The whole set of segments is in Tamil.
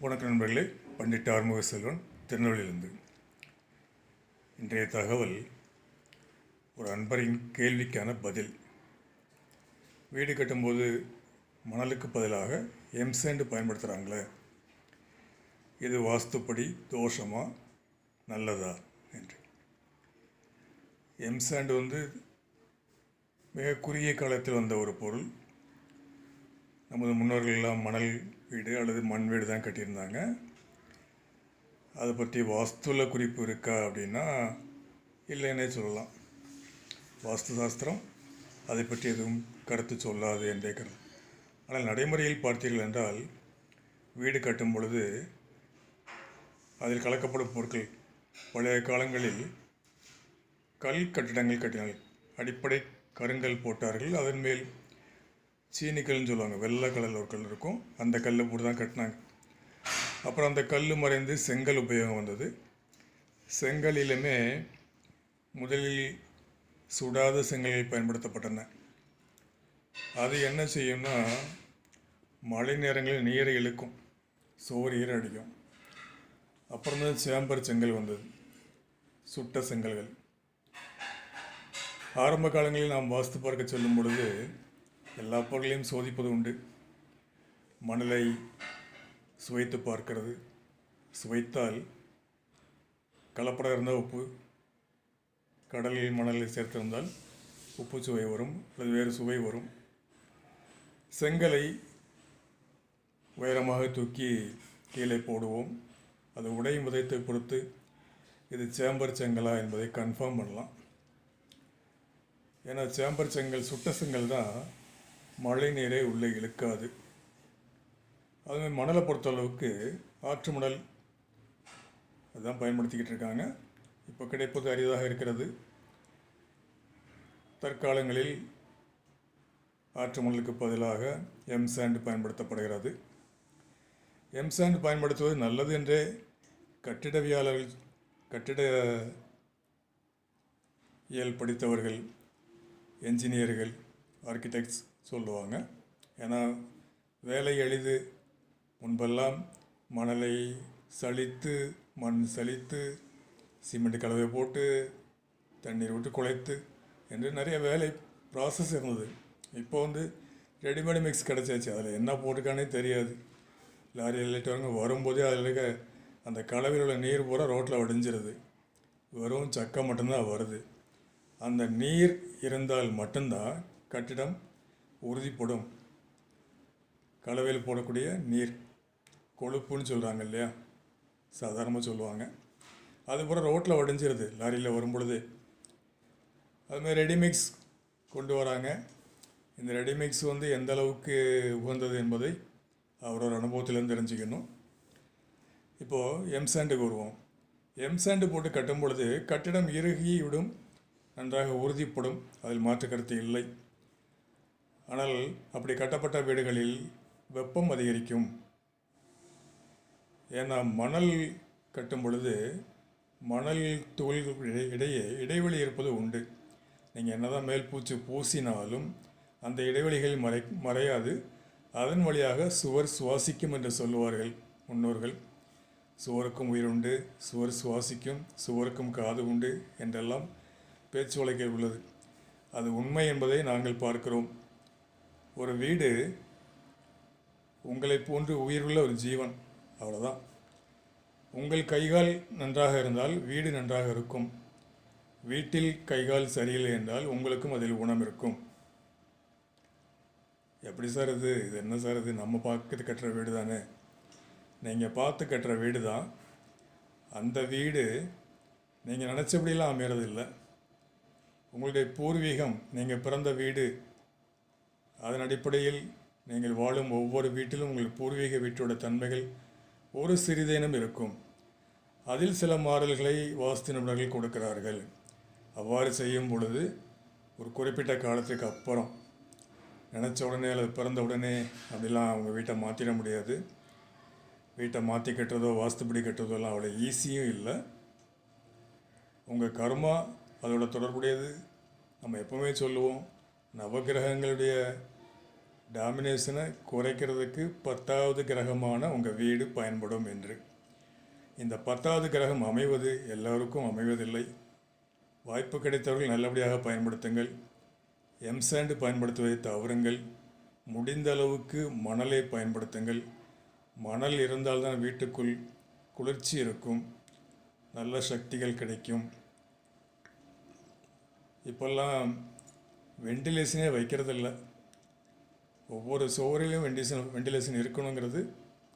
வணக்க நண்பர்களே பண்டிட் ஆறுமுக செல்வன் திருநெல்வேலியிலிருந்து. இன்றைய தகவல் ஒரு அன்பரின் கேள்விக்கான பதில். வீடு கட்டும்போது மணலுக்கு பதிலாக எம்சேண்டு பயன்படுத்துகிறாங்களே இது வாஸ்துப்படி தோஷமா நல்லதா? என்று. எம்சாண்டு வந்து மிக குறுகிய காலத்தில் வந்த ஒரு பொருள். நமது முன்னோர்கள் எல்லாம் மணல் வீடு அல்லது மண் வீடு தான் கட்டியிருந்தாங்க. அதை பற்றி வாஸ்துல குறிப்பு இருக்கா அப்படின்னா இல்லைன்னே சொல்லலாம். வாஸ்து சாஸ்திரம் அதை பற்றி எதுவும் கருத்து சொல்லாது என்றே கருத்து ஆனால் நடைமுறையில் பார்த்தீர்கள் என்றால் வீடு கட்டும் பொழுது அதில் கலக்கப்படும் பொருட்கள் பழைய காலங்களில் கல் கட்டிடங்கள் கட்டினார்கள். அடிப்படை கருங்கல் போட்டார்கள். அதன் மேல் சீனி கல்லுன்னு சொல்லுவாங்க. வெள்ளை கலரில் ஒரு கல் இருக்கும். அந்த கல்லை போட்டு தான் கட்டினாங்க. அப்புறம் அந்த கல் மறைந்து செங்கல் உபயோகம் வந்தது. செங்கலிலுமே முதலில் சுடாத செங்கல்கள் பயன்படுத்தப்பட்டன. அது என்ன செய்யும்னா மழை நேரங்களில் நீரை இழுக்கும். சோறு ஈர அடிக்கும். அப்புறம் தான் சேம்பர் செங்கல் வந்தது. சுட்ட செங்கல்கள். ஆரம்ப காலங்களில் நாம் வாஸ்து பார்க்க செல்லும் பொழுது எல்லா பொருளையும் சோதிப்பது உண்டு. மணலை சுவைத்து பார்க்கிறது. சுவைத்தால் கலப்படம் இருந்தால் உப்பு கடலில் மணலை சேர்த்திருந்தால் உப்பு சுவை வரும் அல்லது வேறு சுவை வரும். செங்கலை உயரமாக தூக்கி கீழே போடுவோம். அது உடையும் விதத்தை பொறுத்து இது சேம்பர் செங்கலா என்பதை கன்ஃபார்ம் பண்ணலாம். ஏன்னா சேம்பர் செங்கல் சுட்ட செங்கல் தான் மழை நீரை உள்ளே இழுக்காது. அதுமாதிரி மணலை பொறுத்தளவுக்கு ஆற்று மணல் அதுதான் பயன்படுத்திக்கிட்டு இருக்காங்க. இப்போ கிடைப்பது அரிதாக இருக்கிறது. தற்காலங்களில் ஆற்று மணலுக்கு பதிலாக எம் சாண்ட் பயன்படுத்தப்படுகிறது. எம் சாண்ட் பயன்படுத்துவது நல்லது என்றே கட்டிடவியாளர்கள் கட்டிட இயல் படித்தவர்கள் என்ஜினியர்கள் ஆர்கிடெக்ட்ஸ் சொல்லுவாங்க. ஏன்னா வேலை எளிது முன்பெல்லாம் மணலை சலித்து மண் சலித்து சிமெண்ட் கலவை போட்டு தண்ணீர் விட்டு குழைத்து என்று நிறைய வேலை ப்ராசஸ் இருந்தது. இப்போ வந்து ரெடிமேட் மிக்ஸ் கிடச்சாச்சு. அதில் என்ன போட்டுக்கானே தெரியாது. லாரி வரவங்க வரும்போதே அதில் இருக்க அந்த கலவையில் உள்ள நீர் பூரா ரோட்டில் வடிஞ்சிருது. வெறும் சக்கை மட்டும்தான் வருது. அந்த நீர் இருந்தால் மட்டும்தான் கட்டிடம் உறுதிப்படும். கலவையில் போடக்கூடிய நீர் கொழுப்புன்னு சொல்கிறாங்க இல்லையா? சாதாரணமாக சொல்லுவாங்க. அதுபோல் ரோட்டில் வடிஞ்சிருது லாரியில் வரும்பொழுது. அதுமாதிரி ரெடிமிக்ஸ் கொண்டு வராங்க. இந்த ரெடிமிக்ஸ் வந்து எந்த அளவுக்கு உகந்தது என்பதை அவரோட அனுபவத்திலேருந்து தெரிஞ்சுக்கணும். இப்போது எம்சாண்டுக்கு வருவோம். எம்சாண்டு போட்டு கட்டும் பொழுது கட்டிடம் இறுகி விடும் நன்றாக உறுதிப்படும் அதில் மாற்று கருத்து இல்லை. ஆனால் அப்படி கட்டப்பட்ட வீடுகளில் வெப்பம் அதிகரிக்கும். ஏன்னா மணல் கட்டும் பொழுது மணல் துகள்கள் இடையே இடைவெளி இருப்பது உண்டு. நீங்கள் என்னதான் மேல் பூச்சி பூசினாலும் அந்த இடைவெளிகள் மறை மறையாது. அதன் வழியாக சுவர் சுவாசிக்கும் என்று சொல்லுவார்கள் முன்னோர்கள். சுவருக்கும் உயிர் உண்டு சுவர் சுவாசிக்கும் சுவருக்கும் காது உண்டு என்றெல்லாம் பேச்சு வழக்கில் உள்ளது. அது உண்மை என்பதை நாங்கள் பார்க்கிறோம். ஒரு வீடு உங்களை போன்று உயிருள்ள ஒரு ஜீவன் அவ்வளோதான் உங்கள் கைகால் நன்றாக இருந்தால் வீடு நன்றாக இருக்கும். வீட்டில் கைகால் சரியில்லை என்றால் உங்களுக்கும் அதில் குணம் இருக்கும். எப்படி சார் இது? இது என்ன சார் இது? நம்ம பார்த்து கட்டுற வீடு தானே? நீங்கள் பார்த்து கட்டுற வீடு தான். அந்த வீடு நீங்கள் நினச்சபடியெல்லாம் அமையறதில்லை. உங்களுடைய பூர்வீகம் நீங்கள் பிறந்த வீடு அதன் அடிப்படையில் நீங்கள் வாழும் ஒவ்வொரு வீட்டிலும் உங்கள் பூர்வீக வீட்டோட தன்மைகள் ஒரு சிறிதேனும் இருக்கும். அதில் சில மாறல்களை வாஸ்து நிபுணர்கள் கொடுக்கிறார்கள். அவ்வாறு செய்யும் பொழுது ஒரு குறிப்பிட்ட காலத்துக்கு அப்புறம் நினச்ச உடனே அல்லது பிறந்த உடனே அப்படிலாம் அவங்க வீட்டை மாற்றிட முடியாது. வீட்டை மாற்றி கட்டுறதோ வாஸ்துப்படி கட்டுறதோலாம் அவ்வளோ ஈஸியும் இல்லை. உங்கள் கர்மா அதோட தொடர்புடையது. நம்ம எப்போவுமே சொல்லுவோம் நவகிரகங்களுடைய டாமினேஷனை குறைக்கிறதுக்கு பத்தாவது கிரகமான உங்கள் வீடு பயன்படும் என்று. இந்த பத்தாவது கிரகம் அமைவது எல்லோருக்கும் அமைவதில்லை. வாய்ப்பு கிடைத்தவர்கள் நல்லபடியாக பயன்படுத்துங்கள். எம்சாண்டு பயன்படுத்துவதை தவறுங்கள். முடிந்த அளவுக்கு மணலை பயன்படுத்துங்கள். மணல் இருந்தால்தான் வீட்டுக்குள் குளிர்ச்சி இருக்கும். நல்ல சக்திகள் கிடைக்கும். இப்போல்லாம் வெண்டிலேஷனே வைக்கிறதில்ல. ஒவ்வொரு சுவரிலும் வெண்டிலேஷன் வெண்டிலேஷன் இருக்கணுங்கிறது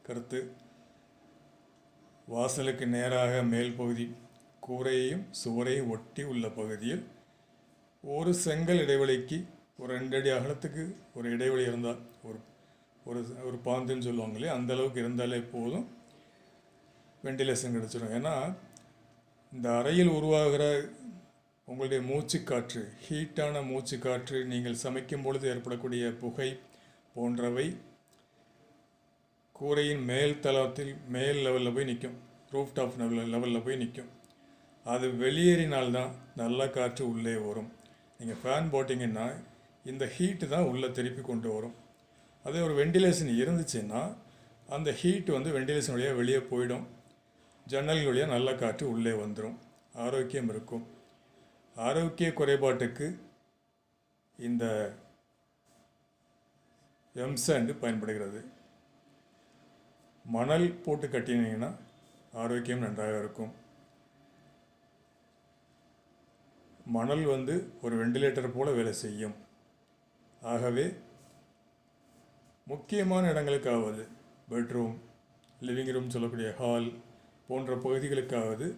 கருத்து. வாசலுக்கு நேராக மேல் பகுதி கூரையையும் சுவரையும் ஒட்டி உள்ள பகுதியில் ஒரு செங்கல் இடைவெளிக்கு ஒரு ரெண்டு அடி அகலத்துக்கு ஒரு இடைவெளி இருந்தால் ஒரு ஒரு ஒரு பாந்துன்னு சொல்லுவாங்க இல்லையா? அந்த அளவுக்கு இருந்தாலே போதும். வெண்டிலேஷன் கிடச்சிடும் ஏன்னா இந்த அறையில் உருவாகிற உங்களுடைய மூச்சுக்காற்று ஹீட்டான மூச்சுக்காற்று நீங்கள் சமைக்கும் பொழுது ஏற்படக்கூடிய புகை போன்றவை கூரையின் மேல் தளத்தில் மேல் லெவலில் போய் நிற்கும் ரூஃப் டாப் லெவலில் லெவலில் போய் நிற்கும் அது வெளியேறினால்தான் நல்ல காற்று உள்ளே வரும். நீங்கள் ஃபேன் போட்டிங்கன்னா இந்த ஹீட்டு தான் உள்ளே திருப்பி கொண்டு வரும். அதே ஒரு வெண்டிலேஷன் இருந்துச்சுன்னா அந்த ஹீட் வந்து வெண்டிலேஷன் வழியாக வெளியே போயிடும். ஜன்னல் வழியாக நல்ல காற்று உள்ளே வந்துடும் ஆரோக்கியம் இருக்கும். ஆரோக்கிய குறைபாட்டுக்கு இந்த எம்சாண்டு பயன்படுகிறது. மணல் போட்டு கட்டினீங்கன்னா ஆரோக்கியம் நன்றாக இருக்கும். மணல் வந்து ஒரு வெண்டிலேட்டர் போல வேலை செய்யும். ஆகவே முக்கியமான இடங்களுக்காவது பெட்ரூம் லிவிங் ரூம் சொல்லக்கூடிய ஹால் போன்ற பகுதிகளுக்காவது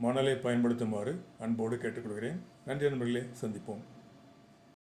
மணலை பயன்படுத்துமாறு அன்போடு கேட்டுக்கொள்கிறேன். நன்றி நண்பர்களே சந்திப்போம்.